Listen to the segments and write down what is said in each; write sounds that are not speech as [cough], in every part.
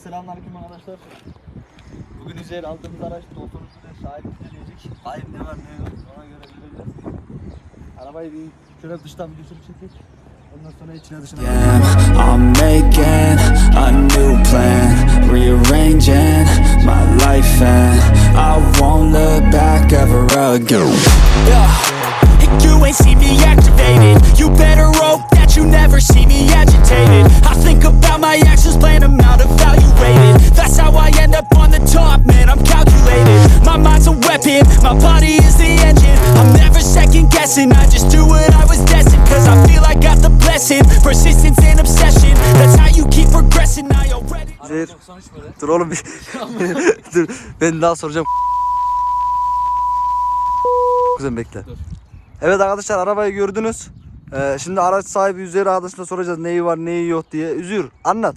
selamünaleyküm arkadaşlar. Bugün üzeri aldığımız araç motorunu da şahit inceleyecek. Kayıp ne var ne yok ona göre göreceğiz. Arabayı bir şöyle dıştan bir sürü çekip ondan sonra içine dışına Yeah, I'm making a new plan, rearranging my life, and I won't look back ever again. Yeah, you ain't see me activated. You better hope that you never see me agitated. I think about my actions, plan them out, evaluated. I end up on the top, man. I'm calculated. My mind's a weapon, my body is the engine. I'm never second guessing, I just do what I was destined. Cause I feel I got the blessing, persistence and obsession. That's how you keep progressing. I already. Zehir. Dur oğlum bir. [laughs] Dur. Ben daha soracağım. Kızım bekle. Evet arkadaşlar arabayı gördünüz. Ee, şimdi araç sahibi Üzeyir arkadaşına soracağız neyi var neyi yok diye. Üzür anlat.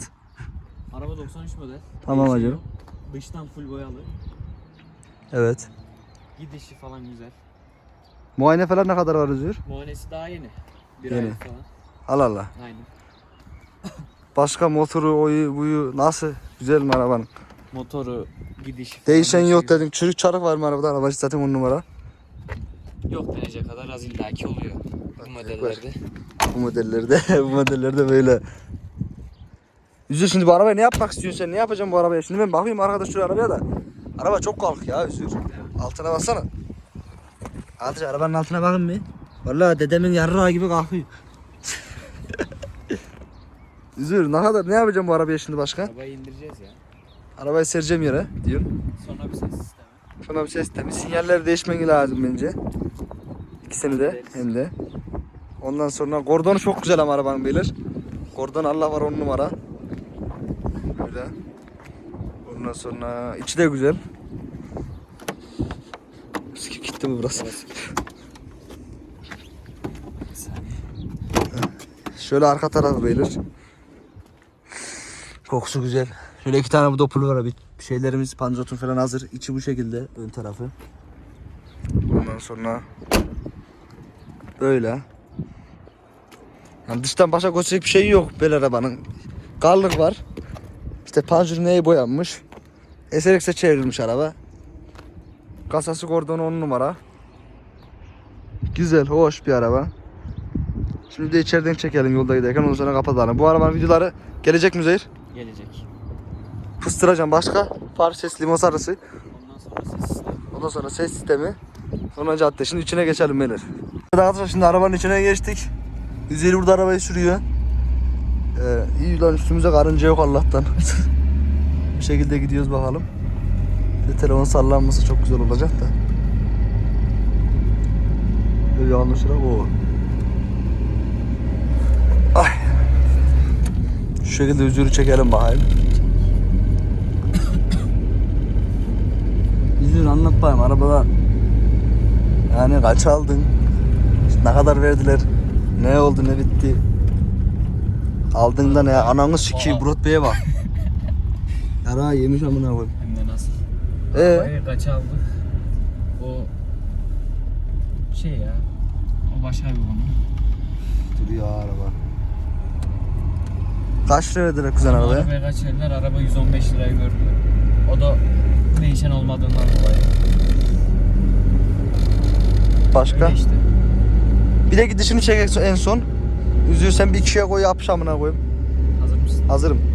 Araba 93 model. Tamam Değişiyor. hacım. Dıştan full boyalı. Evet. Gidişi falan güzel. Muayene falan ne kadar var Üzeyir? Muayenesi daha yeni. Bir Yeni. aylık falan. Allah Allah. Aynen. Başka motoru oyu buyu nasıl? Güzel mi arabanın? Motoru, gidişi falan. Değişen yok güzel. dedin. Çürük çarık var mı arabada? Araba zaten on numara. Yok denecek kadar az illaki oluyor. Bu modellerde. Bu modellerde, [laughs] bu modellerde böyle. Üzür şimdi bu arabaya ne yapmak istiyorsun sen? Ne yapacaksın bu arabaya? Şimdi ben bakayım arkadaş şu arabaya da. Araba çok kalk ya Üzür. Altına baksana. Arkadaş arabanın altına bakın bir. Vallahi dedemin yarrağı gibi kalkıyor. [laughs] Üzür ne kadar ne yapacağım bu arabaya şimdi başka? Arabayı indireceğiz ya. Arabayı sereceğim yere diyorsun. Sonra bir ses sistemi. Sonra bir ses sistemi. Sinyalleri değişmen lazım bence. İkisini de hem de. Ondan sonra kordonu çok güzel ama arabanın beyler. Kordon Allah var on numara. Böyle. Ondan sonra içi de güzel. Skip gitti mi burası? Şöyle arka tarafı beyler. Kokusu güzel. Şöyle iki tane bu dopulu var bir şeylerimiz panzotun falan hazır. İçi bu şekilde ön tarafı. Ondan sonra böyle. Yani dıştan başka gösterecek bir şey yok bel arabanın. Karlık var. İşte panjur neyi boyanmış. SRX'e çevrilmiş araba. Kasası kordonu 10 numara. Güzel, hoş bir araba. Şimdi de içeriden çekelim yolda giderken ondan sonra kapatalım. Bu arabanın videoları gelecek mi Zehir? Gelecek. Fıstıracağım başka. Far ses limon sarısı. Ondan sonra ses sistemi. Ondan sonra ses sistemi. Sonra cadde. Şimdi içine geçelim. Evet arkadaşlar şimdi arabanın içine geçtik. Üzeri burada arabayı sürüyor. Ee, iyi lan üstümüze karınca yok Allah'tan. [laughs] bir şekilde gidiyoruz bakalım. Bir telefon sallanması çok güzel olacak da. Yanlışlıkla o. Ay. Şu şekilde üzeri çekelim bakayım. Üzür anlat bakayım arabada yani kaç aldın? Ne kadar verdiler? Ne oldu ne bitti? Aldığında ne? Ananı sikeyim Burak Bey'e bak. Yara yemiş amına koyayım. Hem de nasıl? Ee? Arabayı kaç aldık? O şey ya. O başka bir konu. Duruyor araba. Kaç lira verdiler kuzen arabaya? Arabaya kaç verdiler? Araba 115 liraya gördü. O da değişen olmadığından dolayı. Başka? Öyle işte. Bir de gidişini çek en son. Üzüyor sen bir ikiye koy yapış amına koyayım. Hazır mısın? Hazırım.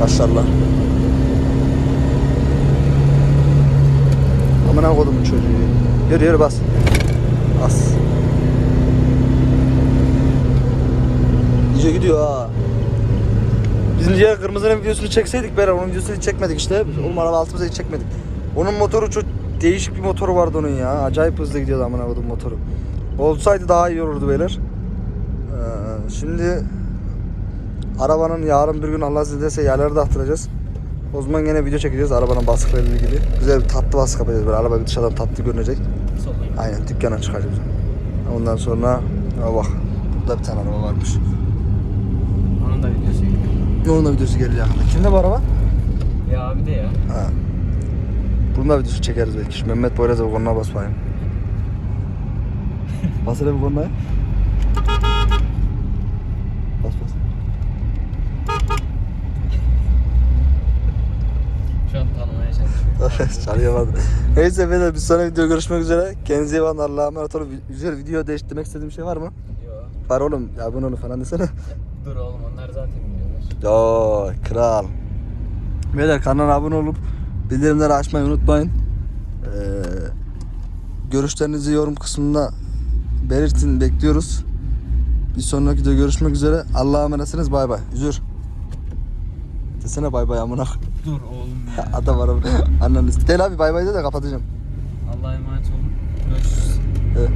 Maşallah. Amına kodumun çocuğu. Yürü yürü bas. Bas. İyice gidiyor ha. Bizim diğer kırmızının videosunu çekseydik beraber onun videosunu çekmedik işte. Oğlum araba altımıza hiç çekmedik. Onun motoru çok değişik bir motoru vardı onun ya. Acayip hızlı gidiyordu amına koydum motoru. Olsaydı daha iyi olurdu beyler. Ee, şimdi arabanın yarın bir gün Allah izin ederse yerleri de attıracağız. O zaman yine video çekeceğiz arabanın baskılarıyla ilgili. Güzel bir tatlı baskı yapacağız böyle araba dışarıdan tatlı görünecek. Aynen dükkana çıkacağız. Ondan sonra ha bak burada bir tane araba varmış. Onun da videosu geliyor. Onun da videosu gelecek yakında. Kimde bu araba? Ya abi de ya. Ha. Bunun da videosu çekeriz belki. Şu Mehmet Boyraz'a bu konuya bas bakayım. bas hele bu konuya. Bas bas. Şu an tanımaya [laughs] çalışıyorum. Çalıyamadım. Neyse beyler bir sonraki video görüşmek üzere. Kendinize iyi bakın. Allah'a emanet olun. Güzel video değiştirmek istediğim şey var mı? Yo. Var oğlum. Ya olun falan desene. Dur oğlum onlar zaten biliyorlar. Yo kral. Beyler kanala abone olup bildirimleri açmayı unutmayın. Ee, görüşlerinizi yorum kısmında belirtin bekliyoruz. Bir sonraki videoda görüşmek üzere. Allah'a emanetsiniz. Bay bay. Üzür. Desene bay bay amına. Dur oğlum ya. [laughs] Adam var. Anneniz. Gel abi bay bay de de kapatacağım. Allah'a emanet olun. Görüşürüz. Evet.